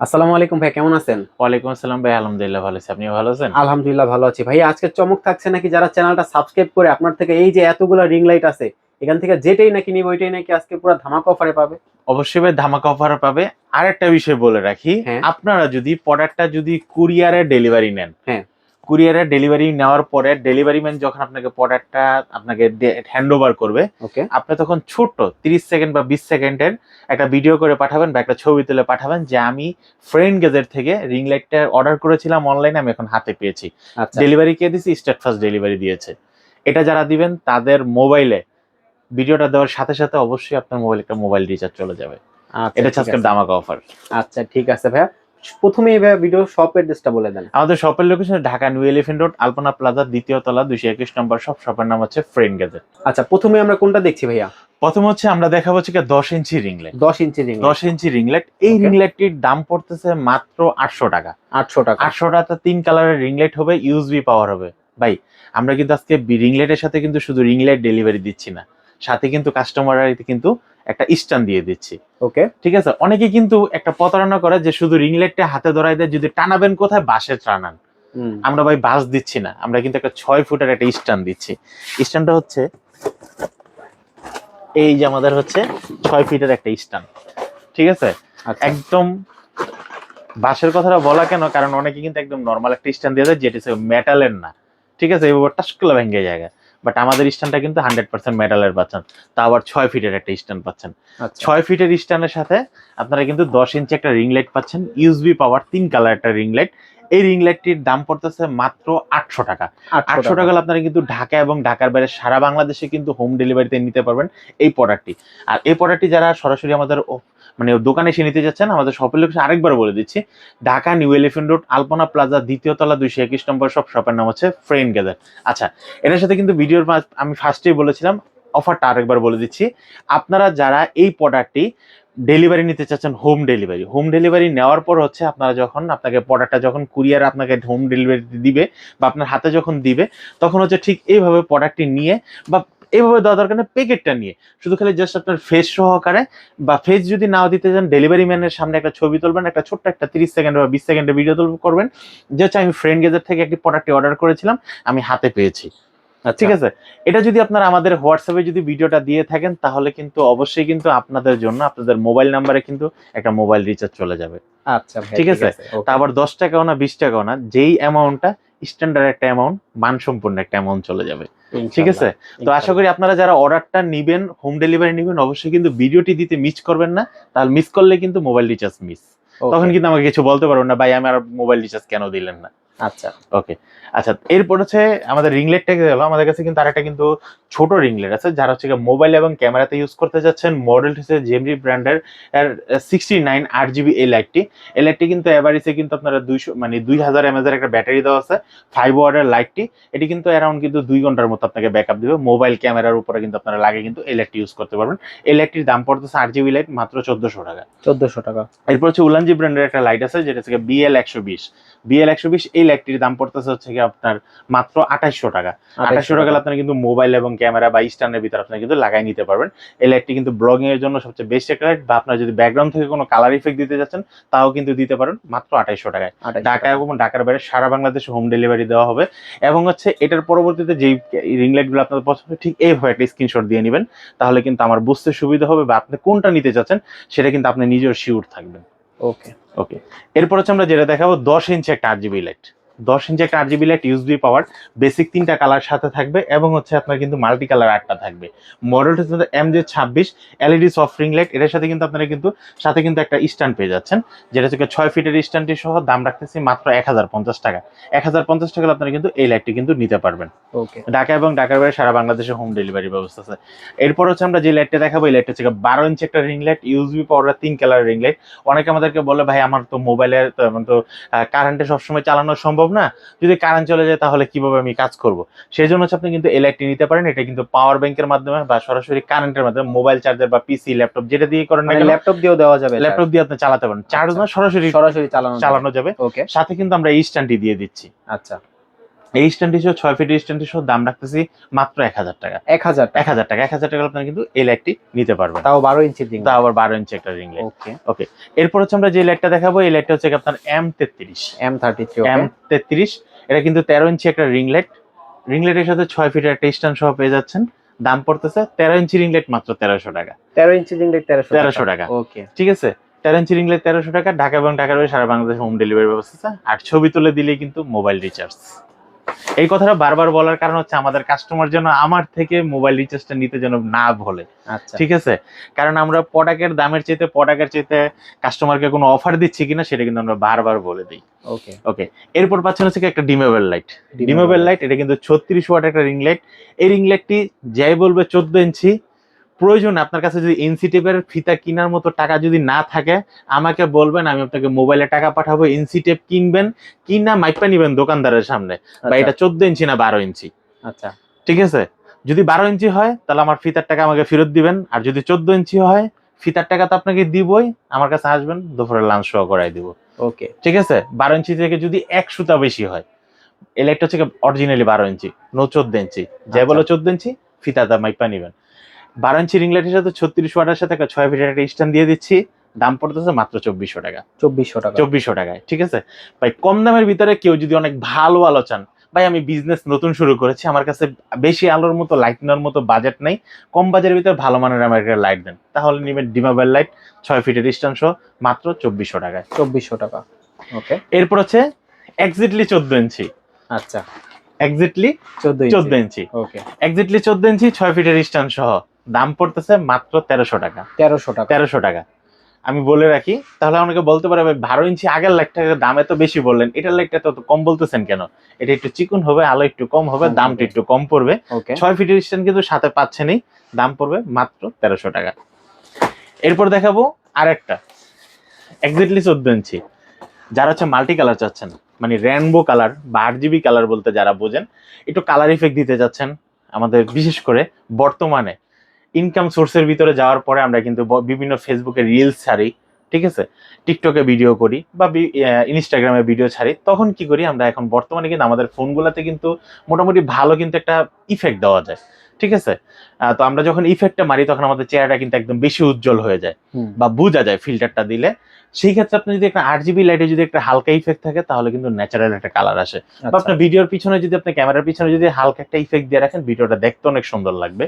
আসসালামু আলাইকুম ভাই কেমন আছেন? ওয়ালাইকুম আসসালাম ভাই আলহামদুলিল্লাহ ভালো আছি। আপনি ভালো আছেন? আলহামদুলিল্লাহ ভালো আছি ভাই। আজকে চমক থাকছে নাকি যারা চ্যানেলটা সাবস্ক্রাইব করে আপনার থেকে এই যে এতগুলো রিং লাইট আছে এখান থেকে যেটাই নাকি নিব ওইটাই নাকি আজকে পুরো ধামাকা অফারে পাবে? অবশ্যই ভাই ধামাকা অফারে পাবে। আর একটা বিষয় বলে রাখি হ্যাঁ। আপনারা যদি প্রোডাক্টটা যদি কুরিয়ারে ডেলিভারি নেন হ্যাঁ। কুরিয়ারে ডেলিভারি নেওয়ার পরে ডেলিভারি ম্যান যখন আপনাকে প্রোডাক্টটা আপনাকে হ্যান্ড ওভার করবে আপনি তখন ছোট্ট তিরিশ সেকেন্ড বা বিশ সেকেন্ডের একটা ভিডিও করে পাঠাবেন বা একটা ছবি তুলে পাঠাবেন যে আমি ফ্রেন্ড গেজের থেকে রিং লাইটটা অর্ডার করেছিলাম অনলাইনে আমি এখন হাতে পেয়েছি। আচ্ছা। ডেলিভারি কে দিছি স্টেট ফার্স্ট ডেলিভারি দিয়েছে। এটা যারা দিবেন তাদের মোবাইলে ভিডিওটা দেওয়ার সাথে সাথে অবশ্যই আপনার মোবাইলে একটা মোবাইল রিচার্জ চলে যাবে। আচ্ছা, এটা আজকের দামাকা অফার আচ্ছা ঠিক আছে ভাইয়া। প্রথমে এই ভিডিও শপ অ্যাড্রেসটা বলে দেন। আমাদের শপের location Dhaka new elephant road Alpana plaza দ্বিতীয় তলা দুইশো একুশ নম্বর শপ শপের নাম হচ্ছে ফ্রেন্ড গেজেট আচ্ছা প্রথমে আমরা কোনটা দেখছি ভাইয়া? প্রথম হচ্ছে আমরা দেখাবো হচ্ছে দশ ইঞ্চি রিংলেট দশ ইঞ্চি রিং দশ ইঞ্চি রিংলেট এই রিংলেটটির দাম পড়তেছে মাত্র আটশো টাকা। আটশো টাকা। আটশো টাকা তিন কালারের রিংলেট হবে ইউএসবি পাওয়ার হবে। ভাই আমরা কিন্তু আজকে রিংলেটের সাথে কিন্তু শুধু রিংলেট ডেলিভারি দিচ্ছি না। সাথে কিন্তু কাস্টমার কিন্তু একটা স্ট্যান্ড দিয়ে দিচ্ছি। ওকে। ঠিক আছে? অনেকে কিন্তু একটা প্রতারণা করে যে শুধু রিংলেটটা হাতে ধরাই দেয় যদি টানাবেন কোথায় বাসে টানান। আমরা ভাই বাস দিচ্ছি না আমরা কিন্তু একটা ছয় ফুটের একটা স্ট্যান্ড দিচ্ছি। স্ট্যান্ডটা হচ্ছে এই যে আমাদের হচ্ছে ছয় ফিটের একটা স্ট্যান্ড। ঠিক আছে? আচ্ছা। একদম বাসের কথাটা বলা কেন? কারণ অনেকে কিন্তু একদম নর্মাল একটা স্ট্যান্ড দিয়ে দেয় যেটা মেটালের না। ঠিক আছে? এবার টাসকুলা ভেঙে জায়গা বাট আমাদের স্ট্যান্ডটা কিন্তু হান্ড্রেড পার্সেন্ট মেটালের পাচ্ছেন তা আবার ছয় ফিটের একটা স্ট্যান্ড পাচ্ছেন। আচ্ছা। ছয় ফিটের স্ট্যান্ডের সাথে আপনারা কিন্তু দশ ইঞ্চি একটা রিং লাইট পাচ্ছেন। ইউএসবি পাওয়ার তিন কালার একটা রিং লাইট এই রিং লাইটটির দাম পড়তেছে মাত্র আটশো টাকা। আটশো টাকা। আপনারা কিন্তু ঢাকা এবং ঢাকার বাইরে সারা বাংলাদেশে কিন্তু হোম ডেলিভারিতে নিতে পারবেন এই প্রোডাক্টটি আর এই প্রোডাক্টটি যারা সরাসরি আমাদের মানে দোকানে এসে নিতে যাচ্ছেন আমাদের শপের লোকেশন আরেকবার বলে দিচ্ছি। Dhaka new elephant road Alpana plaza দ্বিতীয় তলা, দুইশো একুশ নম্বর সব শপের নাম হচ্ছে ফ্রেন্ড গেদার আচ্ছা এটার সাথে কিন্তু ভিডিওর আমি ফার্স্টেই বলেছিলাম অফারটা আরেকবার বলে দিচ্ছি। আপনারা যারা এই প্রোডাক্টটি ডেলিভারি নিতে চাচ্ছেন হোম ডেলিভারি হোম ডেলিভারি নেওয়ার পর হচ্ছে আপনারা যখন আপনাকে প্রোডাক্টটা যখন কুরিয়ার আপনাকে হোম ডেলিভারি দিবে বা আপনার হাতে যখন দিবে, তখন হচ্ছে ঠিক এইভাবে প্রোডাক্টটি নিয়ে বা এইভাবে দেওয়া দরকার নেই প্যাকেটটা নিয়ে। শুধু খালি জাস্ট আপনার ফেস সহকারে বা ফেস যদি নাও দিতে চান ডেলিভারি ম্যানের সামনে একটা ছবি তুলবেন একটা ছোট্ট একটা তিরিশ সেকেন্ড বা বিশ সেকেন্ডের ভিডিও তুল করবেন। যে হচ্ছে আমি ফ্রেন্ড গেজার থেকে একটি প্রোডাক্টটি অর্ডার করেছিলাম আমি হাতে পেয়েছি। ঠিক আছে। এটা যদি আপনারা আমাদের হোয়াটসঅ্যাপে যদি ভিডিওটা দিয়ে থাকেন তাহলে কিন্তু অবশ্যই কিন্তু আপনাদের জন্য আপনাদের মোবাইল নাম্বারে কিন্তু একটা মোবাইল রিচার্জ চলে যাবে। আচ্ছা ঠিক আছে? তা আবার দশ টাকাও না বিশ টাকাও না যেই অ্যামাউন্টটা স্ট্যান্ডার্ড একটা অ্যামাউন্ট মানসম্পন্ন একটা অ্যামাউন্ট চলে যাবে। ঠিক আছে? তো আশা করি আপনারা যারা অর্ডারটা নিবেন হোম ডেলিভারি নিবেন অবশ্যই কিন্তু ভিডিওটি দিতে মিস করবেন না। তাহলে মিস করলে কিন্তু মোবাইল রিচার্জ মিস তখন কিন্তু আমাকে কিছু বলতে পারবেন না ভাই আমি আর মোবাইল রিচার্জ কেন দিলেন না? আচ্ছা। ওকে। আচ্ছা এরপর হচ্ছে আমাদের রিংলেটটা গেল আমাদের কাছে কিন্তু আরেকটা কিন্তু ছোট রিংলেট আছে যারা হচ্ছে মোবাইল এবং ক্যামেরাতে ইউজ করতে যাচ্ছেন। মডেল হচ্ছে জেমরি ব্র্যান্ডের সিক্সটি নাইন আট জিবি এই লাইটটি এই লাইটটি কিন্তু এভারেজে কিন্তু আপনারা দুইশো মানে দুই হাজার এমএজের একটা ব্যাটারি দেওয়া আছে ফাইভ ওয়ার্ডের লাইটটি এটি কিন্তু অ্যারাউন্ড কিন্তু দুই ঘণ্টার মতো আপনাকে ব্যাকআপ দিবে। মোবাইল ক্যামেরার উপরে কিন্তু আপনারা লাগে কিন্তু এই লাইটটি ইউজ করতে পারবেন। এই লাইটটির দাম পড়তেছে আট জিবি লাইট মাত্র চোদ্দশো টাকা। চোদ্দশো টাকা। এরপর হচ্ছে উলানজি ব্র্যান্ডের একটা লাইট আছে যেটা হচ্ছে বিএল একশো বিশ। বিএল একশো বিশ এই লাইটটির দাম পড়তেছে হচ্ছে কি আপনার মাত্র আঠাশশো টাকা। আঠাশশো টাকা হলে আপনারা কিন্তু মোবাইল এবং ক্যামেরা বা স্ট্যান্ডের ভিতরে আপনারা কিন্তু লাগাই নিতে পারবেন। এই লাইটটি কিন্তু ব্লগিং এর জন্য সবচেয়ে বেস্ট একটা লাইট বা আপনারা যদি ব্যাকগ্রাউন্ড থেকে কোনো কালার ইফেক্ট দিতে যাচ্ছেন তাও কিন্তু দিতে পারেন মাত্র আঠাইশশো টাকায়। ঢাকা এবং ঢাকার বাইরে সারা বাংলাদেশে হোম ডেলিভারি দেওয়া হবে। এবং হচ্ছে এটার পরবর্তীতে যেই রিং লাইটগুলো আপনাদের পছন্দ ঠিক এইভাবে একটা স্ক্রিনশট দিয়ে নেবেন। তাহলে কিন্তু আমার বুঝতে সুবিধা হবে বা আপনি কোনটা নিতে চাচ্ছেন সেটা কিন্তু আপনি নিজেও শিওর থাকবেন। ওকে ওকে এরপর হচ্ছে আমরা যেটা দেখাবো দশ ইঞ্চি একটা আরজিবি লাইট দশ ইঞ্চি একটা আট GB light USB power basic তিনটা কালার সাথে থাকবে এবং হচ্ছে আপনার কিন্তু মাল্টি কালার আটটা থাকবে। মডেলটা হচ্ছে এম জে ছাব্বিশ এলইডি সফট রিং লাইট এটার সাথে কিন্তু আপনারা কিন্তু সাথে কিন্তু একটা স্ট্যান্ড পেয়ে যাচ্ছেন। যেটা হচ্ছে ছয় ফিটের স্ট্যান্ডটি সহ দাম রাখতেছি মাত্র এক হাজার পঞ্চাশ টাকা। এক হাজার পঞ্চাশ টাকা আপনারা কিন্তু এই লাইটটি কিন্তু নিতে পারবেন। ওকে ঢাকা এবং ঢাকার বাইরে সারা বাংলাদেশে হোম ডেলিভারি ব্যবস্থা আছে। এরপর হচ্ছে আমরা যে লাইটটা দেখাবো এই লাইটটা হচ্ছে বারো ইঞ্চি একটা রিং লাইট ইউজবি পাওয়ার তিন কালার রিং লাইট অনেকে আমাদেরকে বলে ভাই আমার তো মোবাইলের তো কারেন্টে সবসময় চালানো সম্ভব না? যদি কারেন্ট চলে যায় তাহলে কীভাবে আমি কাজ করব? সেই জন্য হচ্ছে আপনি কিন্তু এলআইটি নিতে পারেন। এটা কিন্তু পাওয়ার ব্যাংকের মাধ্যমে বা সরাসরি কারেন্টের মাধ্যমে মোবাইল চার্জার বা পিসি ল্যাপটপ যেটা দিয়ে করেন ল্যাপটপ দিয়েও দেওয়া যাবে ল্যাপটপ দিয়ে আপনি চালাতে পারেন। চার্জ না সরাসরি সরাসরি চালানো চালানো যাবে। ওকে সাথে কিন্তু আমরা এই স্ট্যান্ডটি দিয়ে দিচ্ছি। আচ্ছা। এই স্ট্যান্ডটি সহ ছয় ফিটের স্ট্যান্ডটি সহ দাম রাখতেছি মাত্র এক হাজার টাকা। এক হাজার এক হাজার টাকা। এক হাজার টাকা আপনারা কিন্তু এই লাইটটি নিতে পারবেন। তাও বারো ইঞ্চির দিন তা আবার বারো ইঞ্চি একটা রিং লাইট ওকে এরপর হচ্ছে আমরা যে লাইটটা দেখাবো এই লাইটটা হচ্ছে আপনার এম তেত্রিশ। এম থার্টি থ্রি এম তেত্রিশ। এটা কিন্তু তেরো ইঞ্চি একটা রিং লাইট রিং লাইটের সাথে ছয় ফিটের একটা স্ট্যান্ড সহ পেয়ে যাচ্ছেন। দাম পড়তেছে তেরো ইঞ্চি রিং লাইট মাত্র তেরোশো টাকা। তেরো ইঞ্চি দিন তেরোশো 1300 টাকা। ওকে ঠিক আছে? তেরো ইঞ্চি রিং লাইট তেরোশো টাকা। ঢাকা এবং ঢাকার সারা বাংলাদেশে হোম ডেলিভারি ব্যবস্থা আর ছবি তুলে দিলেই কিন্তু মোবাইল রিচার্জ এই কথাটা বারবার বলার কারণ হচ্ছে আমাদের কাস্টমার যেন আমার থেকে মোবাইল রিচার্জটা নিতে যেন না বলে। আচ্ছা। ঠিক আছে? কারণ আমরা পটাকের দামের চাইতে পটাকের চাইতে কাস্টমারকে কোনো অফার দিচ্ছি কিনা সেটা কিন্তু আমরা বারবার বলে দিই। ওকে ওকে এরপর পাচ্ছেন হচ্ছে কি একটা ডিমেবল লাইট ডিমেবল লাইট এটা কিন্তু ছত্রিশ ওয়াট একটা রিং লাইট এই রিং লাইটটি যাই বলবে চোদ্দ ইঞ্চি। প্রয়োজন আপনার কাছে যদি এনসি টেপের ফিতা কেনার মতো টাকা যদি না থাকে আমাকে বলবেন আমি আপনাকে মোবাইলে টাকা পাঠাবো এনসি টেপ কিনবেন কিনা মাইপা নিবেন দোকানদারের সামনে। বা এটা চোদ্দ ইঞ্চি না বারো ইঞ্চি। আচ্ছা। ঠিক আছে? যদি বারো ইঞ্চি হয় তাহলে আমার ফিতার টাকা আমাকে ফেরত দিবেন। আর যদি চোদ্দ ইঞ্চি হয় ফিতার টাকা তো আপনাকে দিবই। আমার কাছে আসবেন দুপুরে লাঞ্চ সহ করাই দিব। ওকে। ঠিক আছে? বারো ইঞ্চি থেকে যদি এক সুতা বেশি হয় এই লাইটটা হচ্ছে অরিজিনালি বারো ইঞ্চি নো চোদ্দ ইঞ্চি। যাই আচ্ছা। বলো চোদ্দ ইঞ্চি ফিতা দাম মাইপা নিবেন। বারো ইঞ্চি রিং লাইটের সাথে ছত্রিশ ওয়াটের সাথে একটা ছয় ফিটের একটা স্ট্যান্ড দিয়ে দিচ্ছি। দাম পড়তেছে মাত্র চব্বিশশো টাকা। চব্বিশশো টাকা। চব্বিশশো টাকায় ঠিক আছে? ভাই কম দামের ভিতরে কেউ যদি অনেক ভালো আলো চান ভাই আমি বিজনেস নতুন শুরু করেছি আমার কাছে বেশি আলোর মতো লাইট নেওয়ার মতো বাজেট নেই। কম বাজারের ভিতরে ভালো মানের আমার একটা লাইট দেন। তাহলে নিবেন ডিমাবেল লাইট ছয় ফিটের স্ট্যান্ড সহ মাত্র চব্বিশশো টাকায়। চব্বিশশো টাকা। ওকে এরপর হচ্ছে এক্সিটলি চোদ্দ ইঞ্চি। আচ্ছা। এক্সিটলি চোদ্দ চোদ্দ ইঞ্চি। ওকে এক্সিটলি চোদ্দ ইঞ্চি ছয় ফিটের স্ট্যান্ড সহ দাম পড়তেছে মাত্র তেরোশো টাকা। তেরোশো টাকা। তেরোশো টাকা। আমি বলে রাখি তাহলে অনেকে বলতে পারে ভাই বারো ইঞ্চি আগের লাইটটার দাম এত বেশি বললেন এটার লাইটটা তো কম বলতেছেন কেন? এটা একটু চিকন হবে আলো একটু কম হবে দামটা একটু কম পড়বে। ছয় ফিটের স্ট্যান্ড কিন্তু সাথে পাচ্ছেনই দাম পড়বে মাত্র তেরোশো টাকা। এরপর দেখাবো আরেকটা এক্স্যাক্টলি চোদ্দ ইঞ্চি। যারা হচ্ছে মাল্টি কালার চাচ্ছেন মানে রেনবো কালার বা আট জিবি কালার বলতে যারা বোঝেন একটু কালার ইফেক্ট দিতে যাচ্ছেন আমাদের বিশেষ করে বর্তমানে। ইনকাম সোর্সের ভিতরে যাওয়ার পরে আমরা কিন্তু বিভিন্ন ফেসবুকে রিলস ছাড়ি, ঠিক আছে? টিকটকে ভিডিও করি বা ইনস্টাগ্রামে ভিডিও ছাড়ি। তখন কি করি আমরা? এখন বর্তমানে কিন্তু আমাদের ফোনগুলোতে কিন্তু মোটামুটি ভালো কিন্তু একটা ইফেক্ট দেওয়া যায়। ঠিক আছে? তো আমরা যখন ইফেক্টটা মারি তখন আমাদের চেহারাটা কিন্তু একদম বেশি উজ্জ্বল হয়ে যায় বা বোঝা যায় ফিল্টারটা দিলে। সেই ক্ষেত্রে আপনি যদি একটা আট জিবি লাইটে যদি একটা হালকা ইফেক্ট থাকে তাহলে কিন্তু ন্যাচারাল একটা কালার আসে। বা আচ্ছা, আপনার ভিডিওর পিছনে যদি আপনি ক্যামেরার পিছনে যদি হালকা একটা ইফেক্ট দিয়ে রাখেন ভিডিওটা দেখতে অনেক সুন্দর লাগবে।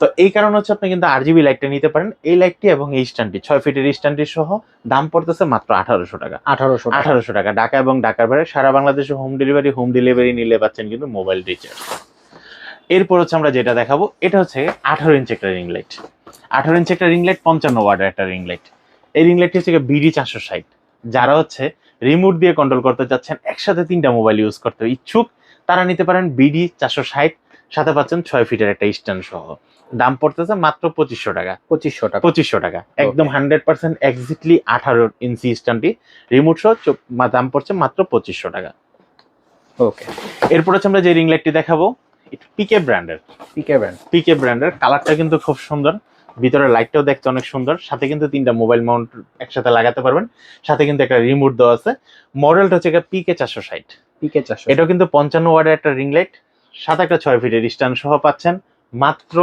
তো এই কারণে হচ্ছে আপনি কিন্তু আট জিবি লাইটটা নিতে পারেন। এই লাইটটি এবং এই স্ট্যান্ডটি ছয় ফিটের স্ট্যান্ডটি সহ দাম পড়তেছে মাত্র আঠারোশো টাকা। আঠারোশো আঠারোশো টাকা। ঢাকা এবং ঢাকার বাইরে সারা বাংলাদেশে হোম ডেলিভারি হোম ডেলিভারি নিলে পাচ্ছেন কিন্তু মোবাইল রিচার্জ এরপর হচ্ছে আমরা যেটা দেখাবো এটা হচ্ছে আঠারো ইঞ্চ একটা রিং লাইট আঠারো ইঞ্চ একটা রিং লাইট পঞ্চান্ন ওয়ার্ডের একটা রিং লাইট এই রিং লাইটটি হচ্ছে বিডি চারশো ষাট। যারা হচ্ছে রিমোট দিয়ে কন্ট্রোল করতে চাচ্ছেন একসাথে তিনটা মোবাইল ইউজ করতে ইচ্ছুক তারা নিতে পারেন বিডি চারশো ষাট সাথে পাচ্ছেন ছয় ফিটের একটা স্ট্যান্ড সহ। দাম পড়তেছে মাত্র পঁচিশশো টাকা। পঁচিশশো টাকা। পঁচিশশো টাকা। একদম হান্ড্রেড পার্সেন্ট এক্সাক্টলি আঠারো ইঞ্চি স্ট্যান্ডটি রিমোট সহ দাম পড়ছে মাত্র পঁচিশশো টাকা। ওকে এরপর হচ্ছে আমরা যে রিং লাইটটি দেখাবো পিকে ব্র্যান্ডের পিকে ব্র্যান্ড পিকে ব্র্যান্ডের কালারটা কিন্তু খুব সুন্দর। ভিতরে লাইটটাও দেখতে অনেক সুন্দর। সাথে কিন্তু তিনটা মোবাইল মাউন্ট একসাথে লাগাতে পারবেন। সাথে কিন্তু একটা রিমোট দেওয়া আছে। মডেলটা হচ্ছে পিকে চারশো ষাট। পিকে চারশো এটাও কিন্তু পঞ্চান্ন ওয়ার্ডের একটা রিং লাইট সাত একটা ছয় ফিটের স্ট্যান্ড সহ পাচ্ছেন। মাত্র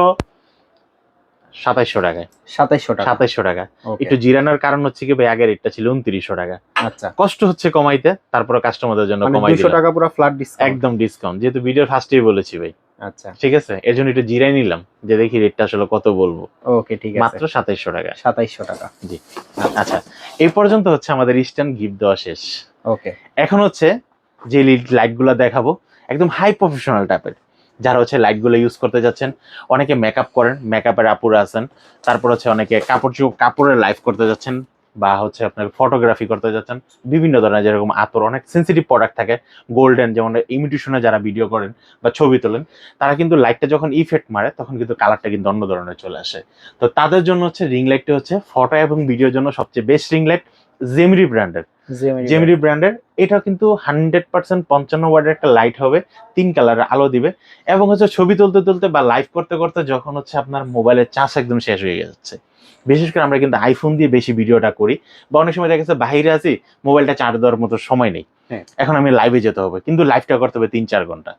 সাতাইশশো টাকায়। সাতাইশশো টাকা। সাতাইশশো টাকা। একটু জিরানোর কারণ হচ্ছে কি ভাই আগের রেটটা ছিল উনত্রিশশো টাকা। আচ্ছা। কষ্ট হচ্ছে কমাইতে তারপরে কাস্টমারদের জন্য মানে কমাই দুশো টাকা পুরো ফ্ল্যাট ডিসকাউন্ট একদম ডিসকাউন্ট যেহেতু ভিডিওর ফার্স্টেই বলেছি ভাই। আচ্ছা। ঠিক আছে? এর জন্য একটু জিরাই নিলাম যে দেখি রেটটা আসলে কত বলব। ওকে ঠিক আছে। মাত্র সাতাইশশো টাকা। সাতাইশশো টাকা। জি। আচ্ছা এই পর্যন্ত হচ্ছে আমাদের স্ট্যান্ড গিফট দেওয়া শেষ। ওকে এখন হচ্ছে যে লাইটগুলো দেখাবো একদম হাই প্রফেশনাল টাইপের যারা হচ্ছে লাইটগুলো ইউজ করতে যাচ্ছেন, অনেকে মেকআপ করেন মেকআপের আপুরা আছেন, তারপর হচ্ছে অনেকে কাপড় কাপড়ের লাইভ করতে যাচ্ছেন, বা হচ্ছে আপনার ফটোগ্রাফি করতে যাচ্ছেন, বিভিন্ন ধরনের যেরকম আতর, অনেক সেন্সিটিভ প্রোডাক্ট থাকে গোল্ডেন যেমন ইমিটেশনে যারা ভিডিও করেন বা ছবি তোলেন, তারা কিন্তু লাইটটা যখন ইফেক্ট মারে, তখন কিন্তু কালারটা কিন্তু অন্য ধরনের চলে আসে। তো তাদের জন্য হচ্ছে রিং লাইটটা হচ্ছে ফটো এবং ভিডিওর জন্য সবচেয়ে বেস্ট রিং লাইট জেমরি ব্র্যান্ডের জেমিরি ব্র্যান্ডের এটা কিন্তু হান্ড্রেড পার্সেন্ট পঞ্চান্ন ওয়ার্ডের একটা লাইট হবে তিন কালারের আলো দিবে। এবং হচ্ছে ছবি তুলতে তুলতে বা লাইভ করতে করতে যখন হচ্ছে আপনার মোবাইলের চার্জ একদম শেষ হয়ে যাচ্ছে। বিশেষ করে আমরা কিন্তু আইফোন দিয়ে বেশি ভিডিওটা করি। বা অনেক সময় দেখা যাচ্ছে বাইরে আছি মোবাইলটা চার্জ দেওয়ার মতো সময় নেই। হ্যাঁ। এখন আমি লাইভে যেতে হবে কিন্তু লাইভটা করতে হবে তিন চার ঘণ্টা।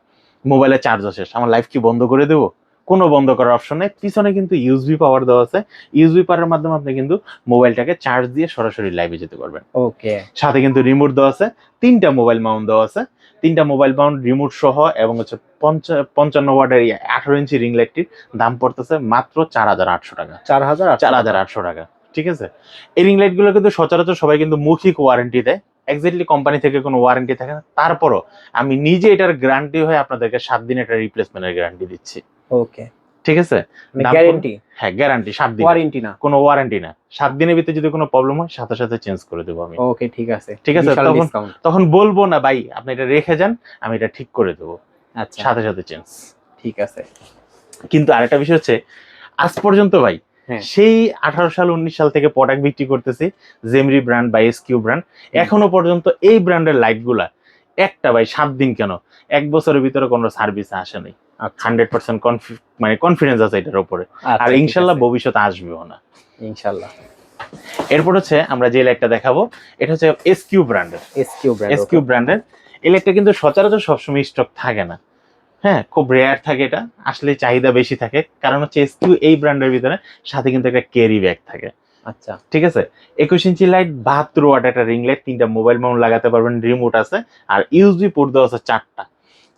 মোবাইলে চার্জ শেষ। আমার লাইভ কি বন্ধ করে দেবো? কোনো বন্ধ করার অপশন নেই। পিছনে কিন্তু ইউএসবি পাওয়ার দেওয়া আছে। ইউএসবি পাওয়ারের মাধ্যমে আপনি কিন্তু মোবাইলটাকে চার্জ দিয়ে সরাসরি লাইভে যেতে পারবেন। ওকে সাথে কিন্তু রিমোট দেওয়া আছে। তিনটা মোবাইল মাউন্ট দেওয়া আছে। তিনটা মোবাইল মাউন্ট রিমোট সহ এবং হচ্ছে পঞ্চা- পঞ্চান্ন ওয়াটের আঠারো ইঞ্চি রিং লাইটটির দাম পড়তেছে মাত্র চার হাজার আটশো টাকা। চার হাজার চার হাজার আটশো টাকা। ঠিক আছে? এই রিং লাইটগুলো কিন্তু সচরাচর সবাই কিন্তু মৌখিক ওয়ারেন্টি দেয়। এক্স্যাক্টলি কোম্পানি থেকে কোনো ওয়ারেন্টি থাকে না। তারপরও আমি নিজে এটার গ্যারান্টি হয়ে আপনাদেরকে সাত দিন এটা রিপ্লেসমেন্টের গ্যারান্টি দিচ্ছি। ওকে ঠিক আছে? গ্যারেন্টি হ্যাঁ গ্যারান্টি সাত দিন। ওয়ারেন্টি না। কোনো ওয়ারেন্টি না। সাত দিনের ভিতরে যদি কোনো প্রবলেম হয় সাথে সাথে চেঞ্জ করে দেবো আমি। ওকে ঠিক আছে। ঠিক আছে, তখন- তখন বলব না ভাই আপনি এটা রেখে যান আমি এটা ঠিক করে দেবো। আচ্ছা। সাথে সাথে চেঞ্জ ঠিক আছে। কিন্তু আরেকটা বিষয় হচ্ছে আজ পর্যন্ত ভাই। সেই আঠারো সাল উনিশ সাল থেকে প্রোডাক্ট বিক্রি করতেছি জেমরি ব্র্যান্ড বা এসকিউ ব্র্যান্ড এখনও পর্যন্ত এই ব্র্যান্ডের লাইটগুলা একটা ভাই সাত দিন কেন? এক বছরের ভিতরে কোনো সার্ভিস আসে নাই। আচ্ছা। হান্ড্রেড পার্সেন্ট মানে কনফিডেন্স আছে এটার উপরে। আর আচ্ছা, ইনশাল্লাহ আছে। ভবিষ্যতে আসবেও না। ইনশাল্লাহ। এরপর হচ্ছে আমরা যে লাইটটা দেখাবো এটা হচ্ছে এসকিউ ব্র্যান্ডের এসকিউ ব্র্যান্ড এসকিউ ব্র্যান্ডের এই লাইটটা কিন্তু সচরাচর সবসময় স্টক থাকে না। হ্যাঁ খুব রেয়ার থাকে এটা। আসলে চাহিদা বেশি থাকে। কারণ হচ্ছে এসকিউ এই ব্র্যান্ডের ভিতরে সাথে কিন্তু একটা ক্যারি ব্যাগ থাকে। আচ্ছা। ঠিক আছে? একুশ ইঞ্চি লাইট বাহাত্তর ওয়াট একটা রিং লাইট তিনটা মোবাইল মাউন্ট লাগাতে পারবেন রিমোট আছে। আর ইউএসবি পোর্ট দেওয়া আছে চারটা।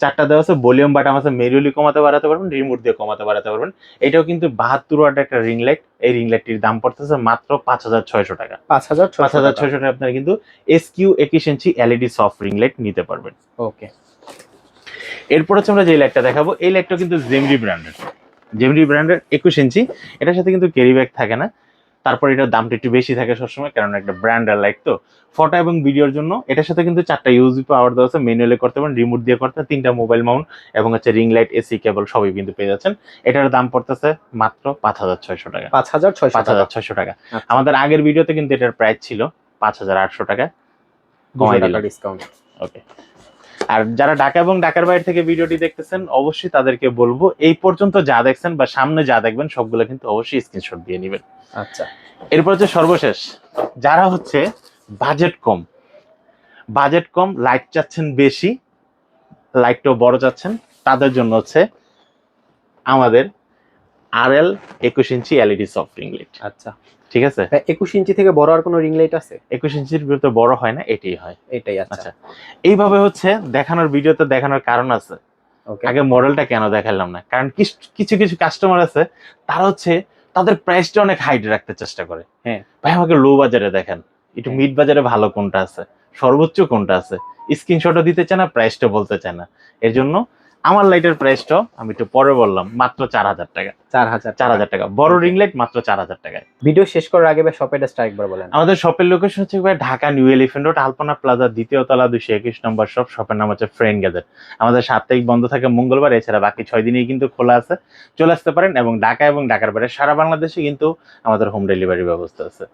চারটা দেওয়া আছে ভলিউম বাটাম আছে মেরুলি কমাতে বাড়াতে পারবেন রিমোট দিয়ে কমাতে বাড়াতে পারবেন। এটাও কিন্তু বাহাত্তর ওয়াট একটা রিং লাইট এই রিং লাইটটির দাম পড়তেছে মাত্র পাঁচ হাজার ছয়শো টাকা। পাঁচ হাজার পাঁচ হাজার ছয়শো টাকা আপনারা কিন্তু এস কিউ একুশ inch LED soft ring light নিতে পারবেন। ওকে এরপর হচ্ছে আমরা যে লাইটটা দেখাবো এই লাইটটা কিন্তু জেমরি ব্র্যান্ডের জেমরি ব্র্যান্ডের একুশ ইঞ্চি এটার সাথে কিন্তু ক্যারি ব্যাগ থাকে না। তারপর এটার দামটা একটু বেশি থাকে সবসময় কারণ একটা ব্র্যান্ডের লাইট তো। ফটো এবং ভিডিওর জন্য এটার সাথে কিন্তু চারটা ইউজি পাওয়ার দেওয়া আছে ম্যানুয়ালি করতে পারেন রিমোট দিয়ে করতে তিনটা মোবাইল মাউন্ট এবং হচ্ছে রিং লাইট এসি কেবল সবই কিন্তু পেয়ে যাচ্ছেন। এটার দাম পড়তেছে মাত্র পাঁচ হাজার ছয়শো টাকা। পাঁচ হাজার ছয় পাঁচ হাজার ছয়শো টাকা। আচ্ছা। আমাদের আগের ভিডিওতে কিন্তু এটার প্রাইস ছিল পাঁচ হাজার আটশো টাকা। কমাই দিলাম। ডিসকাউন্ট ওকে আর যারা ঢাকা এবং ঢাকার বাইরে থেকে ভিডিওটি দেখতেছেন অবশ্যই তাদেরকে বলব এই পর্যন্ত যা দেখছেন বা সামনে যা দেখবেন সবগুলো কিন্তু অবশ্যই স্ক্রিনশট দিয়ে নেবেন। আচ্ছা। এরপর হচ্ছে সর্বশেষ যারা হচ্ছে বাজেট কম বাজেট কম লাইট চাচ্ছেন বেশি লাইটটাও বড় চাচ্ছেন তাদের জন্য হচ্ছে আমাদের আর এল একুশ inch LED soft ring light আচ্ছা। ঠিক আছে? একুশ ইঞ্চি থেকে বড় আর কোনো রিং লাইট আছে? একুশ ইঞ্চির ভিতরে বড় হয় না এটাই হয়। এটাই আচ্ছা। আচ্ছা। এইভাবে হচ্ছে দেখানোর ভিডিওতে দেখানোর কারণ আছে। আগে মডেলটা কেন দেখালাম না? কারণ কিছু কিছু কাস্টমার আছে তারা হচ্ছে তাদের প্রাইসটা অনেক হাইট রাখতে চেষ্টা করে। হ্যাঁ। ভাই আমাকে লো বাজারে দেখেন। একটু হ্যাঁ। মিড বাজারে ভালো কোনটা আছে? সর্বোচ্চ কোনটা আছে? স্ক্রিনশটও দিতে চায় না প্রাইসটা বলতে চায় না। এর জন্য আমার লাইটের প্রাইসটাও আমি একটু পরে বললাম মাত্র চার হাজার টাকা। চার হাজার চার হাজার টাকা। বড় রিং লাইট মাত্র চার হাজার টাকায়। ভিডিও শেষ করার আগে বা শপের স্টার একবার বলেন। আমাদের শপের লোকেশন হচ্ছে ভাই Dhaka new elephant road Alpana plaza দ্বিতীয় তলা দুশো একুশ নম্বর শপ শপের নাম হচ্ছে ফ্রেন্ড গ্যাজেট আমাদের সাপ্তাহিক বন্ধ থাকে মঙ্গলবার এছাড়া বাকি ছয় দিনেই কিন্তু খোলা আছে। চলে আসতে পারেন এবং ঢাকা এবং ঢাকার বাইরে সারা বাংলাদেশে কিন্তু আমাদের হোম ডেলিভারি ব্যবস্থা আছে।